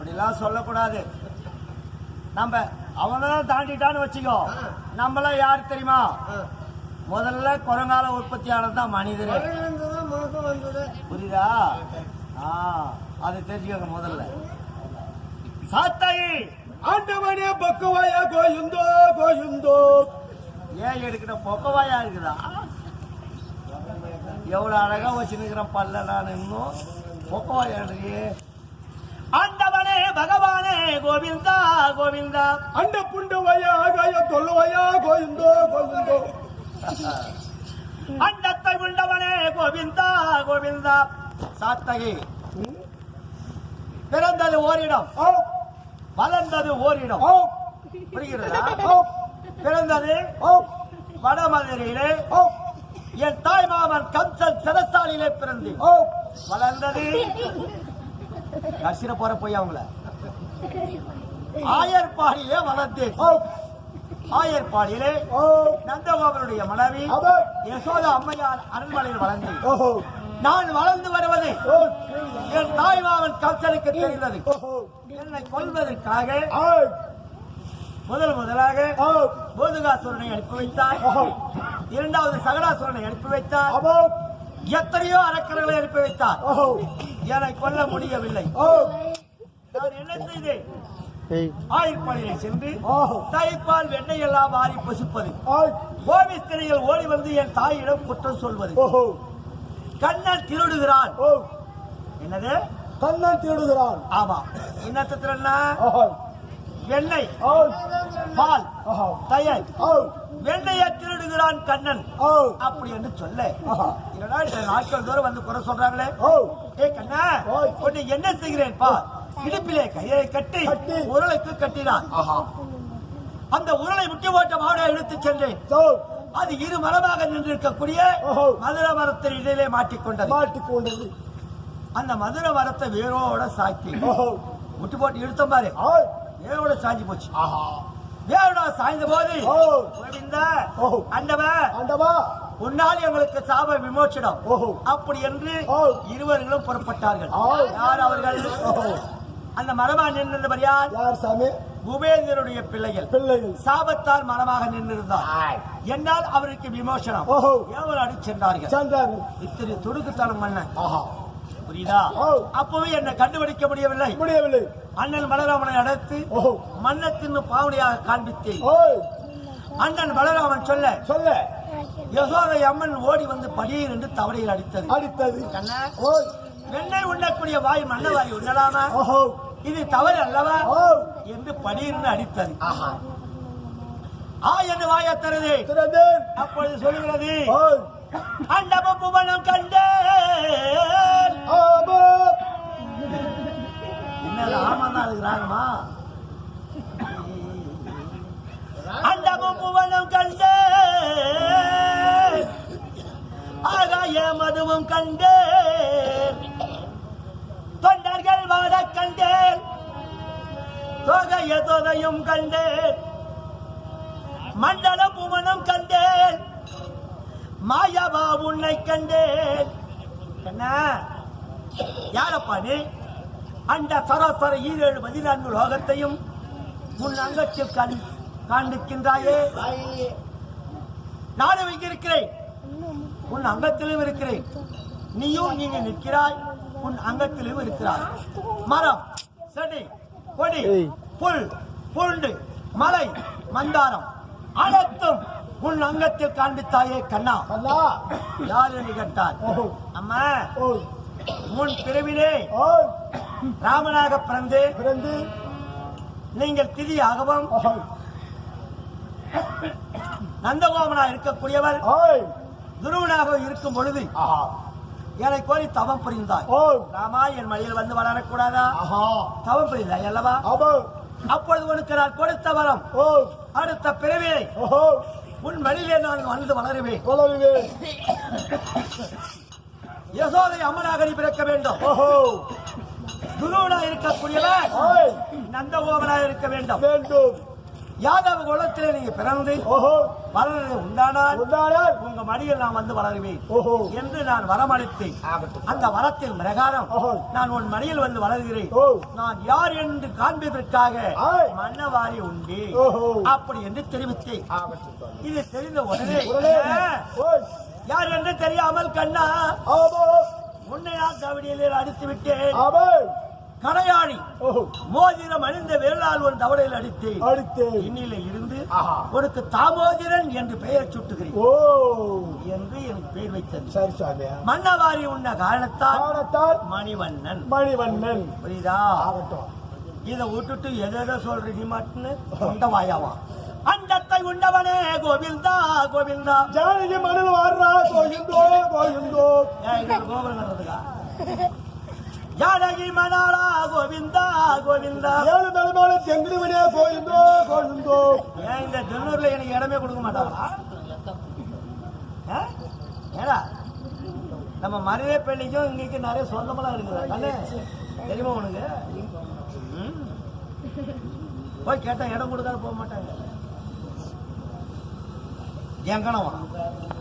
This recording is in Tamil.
அப்படிலாம் சொல்லக்கூடாது. நம்ம அவனதான் தாண்டிட்டான்னு வச்சுக்கோ. நம்மளாம் யாரு தெரியுமா? முதல்ல குரங்கால உற்பத்தியானது தான் மனிதரே. புரியுதா? ஆ அதை தெரிஞ்சுக்கோங்க முதல்ல. சாத்தாயி ஆண்டவனே பக்கவாயா கோயுந்தோ கோயுந்தோ. ஏன் எடுக்கிற பொக்கவாயா இருக்குதா? எவ்வளவு அழகா வச்சுருக்கிறேன் பல்ல நான். இன்னும் பொக்கவாயா இருக்கு. பகவானே கோவிந்தா கோவிந்தா. அண்ட புண்டவாயா ஆகாய தொல்லுவாயா கோயுந்தோ கோயுந்தோ அண்டத்தை உண்டவனே கோவிந்தா கோவிந்தா. சாத்தகி. பிறந்தது ஓரிடம். வளர்ந்தது ஓரிடம். புரிகிறதா? பிறந்தது வடமதுரையிலே. என் தாய் மாமன் கம்சன் சிறசாலியிலே பிறந்து ஆ. வளர்ந்தது. கசிர போற போய் அவங்கள. ஆயர்பாடியிலே வளர்ந்தேன் ஆ, ஆயர்பாடியிலே. நந்தகோபனுடைய மனைவி. யசோதா அம்மையார் அரண்மனையில் வளர்ந்தேன் நான் வளர்ந்து வருவது என் தாய் மாமன் கம்சனுக்கு தெரிந்தது. என்னை கொல்வதற்காக ஆ, முதல் முதலாக போதுகாசுரனை அனுப்பி வைத்தார். இரண்டாவது சகடாசுரனை அனுப்பி வைத்தார். எத்தனையோ அரக்கர்களை அனுப்பி வைத்தார். என்னை கொல்ல முடியவில்லை. நான் என்ன செய்தேன்? ஆயுர்பாளையை சென்று ஓஹோ. தாய்ப்பால் வெண்ணெய் எல்லாம் வாரி பசிப்பது. ஆ, கோபிஸ்திரிகள் ஓடி வந்து என் தாயிடம் குற்றம் சொல்வது. கண்ணன் திருடுகிறான். என்னது? கண்ணன் தேடுகிறான் ஆமா. என்னத்தத்துல ஓஹோ, வெண்ணெய். பால். தயர். ஓ, வெண்ணையை திருடுகிறான் கண்ணன். அப்படி என்று சொல்ல. நாட்கள் தூரம் வந்து குறை சொல்றாங்களே? ஓ, ஏ கண்ணா. உன்னை என்ன செய்கிறேன் பா இடுப்பிலே கையை கட்டி. உருளைக்கு கட்டினான் ஆஹா. அந்த உருளை முட்டி ஓட்ட மாவட எடுத்து சென்றேன் அது இரு மரமாக நின்றிருக்கக்கூடிய. மதுர மரத்தின் இடையிலே மாட்டிக்கொண்டது. மாட்டிக்கொண்டது. அந்த மதுர மரத்தை வேரோட சாக்கி முட்டி போட்டு இழுத்தம் பாரு. வேரோட சாஞ்சி போச்சு. ஆஹா. வேரோட சாய்ந்த போது. ஆண்டவன் ஆண்டவா உன்னால் எங்களுக்கு சாப விமோச்சனம். ஓஹோ. அப்படி என்று. இருவர்களும் புறப்பட்டார்கள். யார் அவர்கள். அந்த மரமா நின்றவர் யார்? யார் சாமி? குபேந்தருடைய பிள்ளைகள். பிள்ளைகள். சாபத்தால் மரமாக நின்றிருந்தார். என்னால் அவருக்கு விமோசனம். ஏவலாடி சென்றார்கள்? சென்றார்கள் இத்தனை துடுக்குத்தனம் மன்னன். ஆஹா. புரியுதா. அப்பவே என்னை கண்டுபிடிக்க முடியவில்லை. முடியவில்லை. அண்ணன் பலராமனை அழைத்து ஓஹோ. மன்னத்தின் பாவனையாக காண்பித்தேன். அண்ணன் பலராமன் சொல்ல சொல்ல. யசோதை அம்மன் ஓடி வந்து படியீர் என்று தவறையில் அடித்தது. அடித்தது. வெண்ணெய் உண்ணக்கூடிய வாய் மன்னவாய் உண்ணலாமா? இது தவறு அல்லவா? என்று படியிருந்து அடித்தது. ஆஹா. ஆ என்று வாய தருது திறந்தேன் அப்பொழுது சொல்லுகிறது ஓய். அண்டமும் புவனம் கண்டேன் என்னது ஆமா. தான் இருக்கிறாங்கம்மா. மதுவும் கண்டேன். தொண்டர்கள் வாட கண்டேன். தொகைய தொகையும் கண்டேன். மண்டல புவனம் கண்டேன். மாயாவா உன்னை கண்டேன். என்ன? யாரப்பா நீ? அந்த சராசர ஈரேழு பதினான்கு லோகத்தையும் உன் அங்கத்தில் கண் காண்பிக்கின்றாயே. நானும் இங்க இருக்கிறேன் உன் அங்கத்திலும் இருக்கிறேன். நீயும் நீங்க நிற்கிறாய் உன் அங்கத்திலும் இருக்கிறாய். மரம் செடி கொடி புல் புல்டு மலை மந்தாரம் அனைத்தும் உன் அங்கத்தில் காண்பித்தாயே கண்ணா. யார் என்று கேட்டார்? அம்மா உன் பிறவிலே ராமனாக பிறந்து பிறந்து நீங்கள் திதியாகவும் நந்தகோமனா இருக்கக்கூடியவர் துருவனாக இருக்கும் பொழுது என்னை கோரி தவம் புரிந்தாய். ராமா என் மடியில் வந்து வளரக்கூடாதா? தவம் புரிந்தாய் அல்லவா? அப்பொழுது உனக்கு நான் கொடுத்த வரம். அடுத்த பிறவியை ஓஹோ. உன் வழியிலே நான் வந்து வளருவேன். கொலவிவே யசோதை அம்மனாக நீ பிறக்க வேண்டும். ஓஹோ. துருவனா இருக்கக்கூடியவர் ஓய். நந்தகோமனா இருக்க வேண்டும். வேண்டும். யாதவ குலத்திலே நீங்க பிறந்து ஓஹோ. வளர்றது உண்டானால் உண்டானால் உங்க மடியில் நான் வந்து வளருவேன் ஓஹோ. என்று நான் வரமளித்தேன். அந்த வரத்தின் பிரகாரம். நான் உன் மடியில் வந்து வளர்கிறேன். ஓ. நான் யார் என்று காண்பதற்காக. மன்னவாரி உண்டு ஓஹோ. அப்படி என்று தெரிவித்தேன். இது தெரிந்த உடனே யார் என்று தெரியாமல் கண்ணா உன்னை நான் கவடியில் அடித்து விட்டேன் கடையாளி மோதிரம் அணிந்த வேளாள் ஒரு தவடையில் அடித்தேன். அடித்தேன். இன்னில இருந்து உனக்கு தாமோதிரன் என்று பெயர் சுட்டுகிறேன். ஓ. என்று எனக்கு பெயர் வைத்தது. சரி சாமி. மன்னவாரி உண்ண காரணத்தால் காணத்தால் மணிவண்ணன். மணிவண்ணன். புரியுதா? ஆகட்டும். இதை விட்டுட்டு எதோ சொல்ற நீ மட்டுன்னு? உண்ட வாயாவா? அண்டத்தை உண்டவனே கோவிந்தா கோவிந்தா. ஜானகி மணல் வாடுறா இது ஒரு கோபுரம் ஜானகி மணாளா கோவிந்தா கோவிந்தா. ஏழு தலைமான செங்குருவனே கோயுந்தோ கோயுந்தோ ஏன் இந்த திருநூர்ல எனக்கு இடமே கொடுக்க மாட்டாங்களா ஆ? ஏடா? நம்ம மருவே பெண்ணிக்கும் இங்கேக்கு நிறைய சொந்தமெல்லாம் இருக்குது கண்ணு தெரியுமா உனக்கு? ம். போய் கேட்டா இடம் கொடுக்காத போக மாட்டாங்க. எங்கனவா